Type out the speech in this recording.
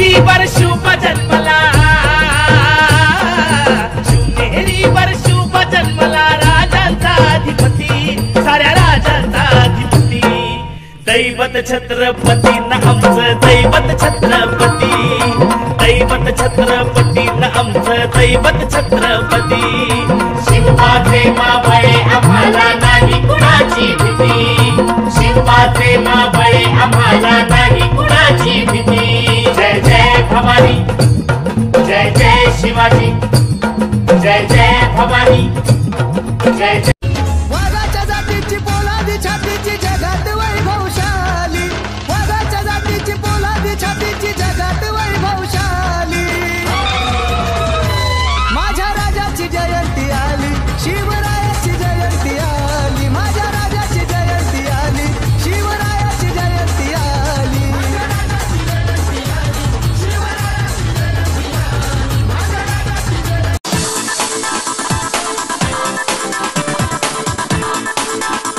मेरी वर्षु जन्मला शिवनेरी वर्षु जन्मला राजांचा अधिपती साऱ्या अधिपती। दैवत छत्रपती ना दैवत छत्रपती। दैवत छत्रपती ना दैवत छत्रपती। शिवपाचे मावळे आम्हाला नाही कुणाची भीती। शिवपाचे भवानी। जय